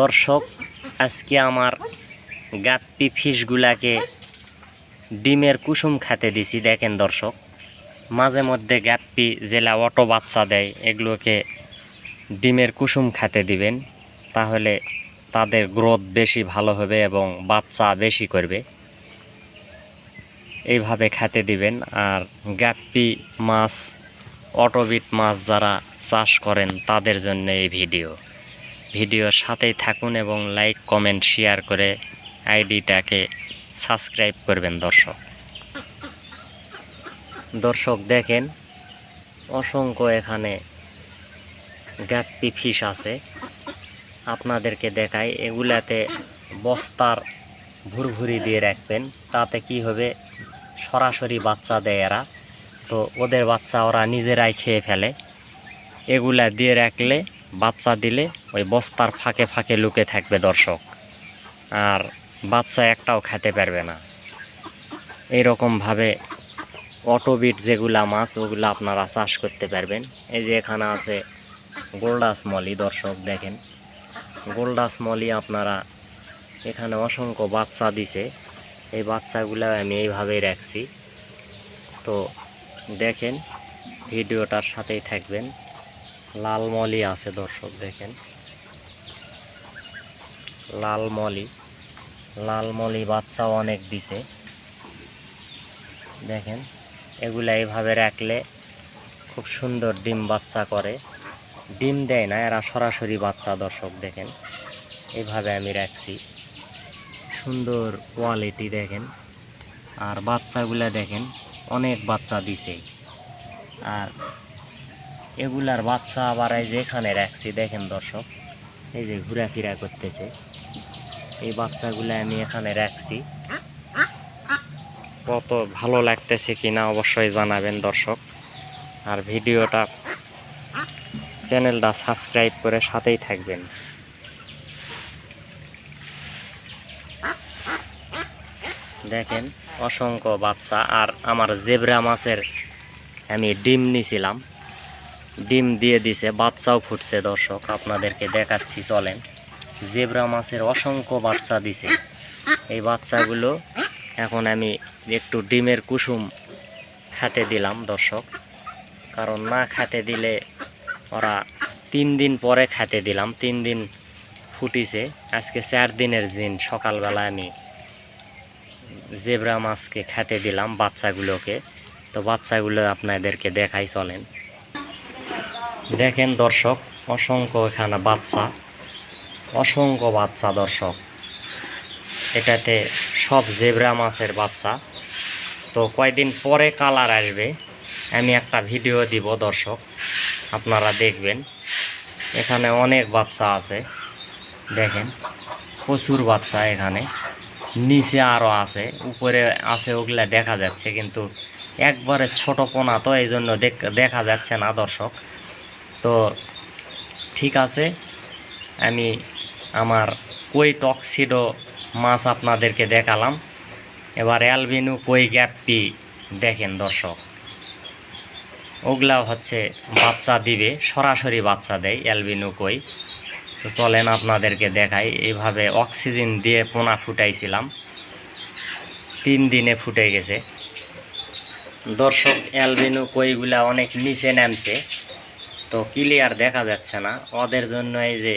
দর্শক, আজকে আমার গাপ্পি ফিশগুলাকে ডিমের কুসুম খেতে দিছি, দেখেন দর্শক। মাঝে মধ্যে গাপ্পি জেলা অটো বাচ্চা দেয়, এগুলোকে ডিমের কুসুম খেতে দিবেন, তাহলে তাদের গ্রোথ বেশি ভালো হবে এবং বাচ্চা বেশি করবে। এইভাবে খেতে দিবেন, আর গাপ্পি মাছ, অটোবিট মাছ যারা চাষ করেন, তাদের জন্য এই ভিডিও। ভিডিওর সাথেই থাকুন এবং লাইক, কমেন্ট, শেয়ার করে আইডিটাকে সাবস্ক্রাইব করবেন, দর্শক। দর্শক, দেখেন, অসংখ্য এখানে গাপ্পি ফিশ আছে। আপনাদেরকে দেখাই, এগুলাতে বস্তার ভুরভুরি দিয়ে রাখবেন। তাতে কি হবে, সরাসরি বাচ্চা দেয় এরা। তো ওদের বাচ্চা ওরা নিজেরাই খেয়ে ফেলে। এগুলা দিয়ে রাখলে, বাচ্চা দিলে ওই বস্তার ফাঁকে ফাঁকে লুকে থাকবে দর্শক। আর বাচ্চা একটাও খেতে পারবে না। এইরকমভাবে অটোবিট যেগুলা মাছ, ওগুলো আপনারা চাষ করতে পারবেন। এই যে এখানে আছে গোল্ডাস মলি, দর্শক দেখেন। গোল্ডাস মলি আপনারা এখানে অসংখ্য বাচ্চা দিছে। এই বাচ্চাগুলো আমি এইভাবেই রাখছি। তো দেখেন, ভিডিওটার সাথেই থাকবেন। লাল মলি আছে, দর্শক দেখেন। লাল মলি লাল মলি বাচ্চাও অনেক দিছে। দেখেন, এগুলা এইভাবে রাখলে খুব সুন্দর ডিম বাচ্চা করে। ডিম দেয় না, এরা সরাসরি বাচ্চা, দর্শক, দেখেন। এইভাবে আমি রাখছি। সুন্দর কোয়ালিটি দেখেন। আর বাচ্চাগুলা, দেখেন, অনেক বাচ্চা দিছে। আর এগুলার বাচ্চা আবার এই যে এখানে রাখছি, দেখেন, দর্শক, এই যে ঘোরাফেরা করতেছে। এই বাচ্চাগুলো আমি এখানে রাখছি। কত ভালো লাগতেছে কিনা অবশ্যই জানাবেন দর্শক। আর ভিডিওটা চ্যানেলটা সাবস্ক্রাইব করে সাথেই থাকবেন। দেখেন অসংখ্য বাচ্চা। আর আমার জেব্রা মাছের আমি ডিম নিছিলাম। ডিম দিয়ে দিছে বাচ্চাও ফুটছে দর্শক। আপনাদেরকে দেখাচ্ছি চলেন। জেব্রা মাছের অসংখ্য বাচ্চা দিছে। এই বাচ্চাগুলো এখন আমি একটু ডিমের কুসুম খাতে দিলাম, দর্শক। কারণ না খাতে দিলে ওরা তিন দিন পরে খাতে দিলাম, তিন দিন ফুটিছে। আজকে চার দিনের দিন, সকালবেলা আমি জেব্রা মাছকে খেতে দিলাম বাচ্চাগুলোকে। তো বাচ্চাগুলো আপনাদেরকে দেখাই চলেন। দেখেন দর্শক, অসংখ্য এখানে বাচ্চা। অসংখ্য বাচ্চা দর্শক। এটাতে সব জেব্রা মাছের বাচ্চা। তো কয়দিন পরে কালার আসবে, আমি একটা ভিডিও দিব দর্শক, আপনারা দেখবেন। এখানে অনেক বাচ্চা আছে, দেখেন, প্রচুর বাচ্চা এখানে। নিচে আরও আছে, উপরে আছে ওগুলা দেখা যাচ্ছে, কিন্তু একবারে ছোট পোনা তো এই জন্য দেখ- দেখা যাচ্ছে না দর্শক। তো ঠিক আছে, আমি আমার কই টক্সিডো মাছ আপনাদেরকে দেখালাম। এবার অ্যালবিনু কই গ্যাপটি দেখেন দর্শক। ওগুলা হচ্ছে বাচ্চা দিবে, সরাসরি বাচ্চা দেয় অ্যালবিনু কই। তো চলেন আপনাদেরকে দেখাই, এইভাবে অক্সিজেন দিয়ে পোনা ফুটাইছিলাম। তিন দিনে ফুটে গেছে। দর্শক, অ্যালবিনু কইগুলা অনেক নিচে নামছে। তো ক্লিয়ার দেখা যাচ্ছে না। ওদের জন্য এই যে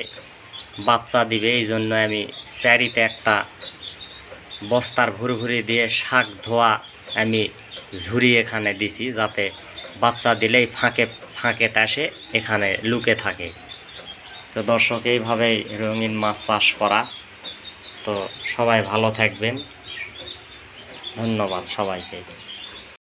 বাচ্চা দিবে, এই জন্য আমি চারিতে একটা বস্তার ভুরভুরি দিয়ে শাক ধোয়া আমি ঝুরি এখানে দিছি, যাতে বাচ্চা দিলেই ফাঁকে ফাঁকে তাসে এখানে লুকে থাকে। তো দর্শক, এইভাবেই রঙিন মাছ চাষ করা। তো সবাই ভালো থাকবেন। ধন্যবাদ সবাইকে।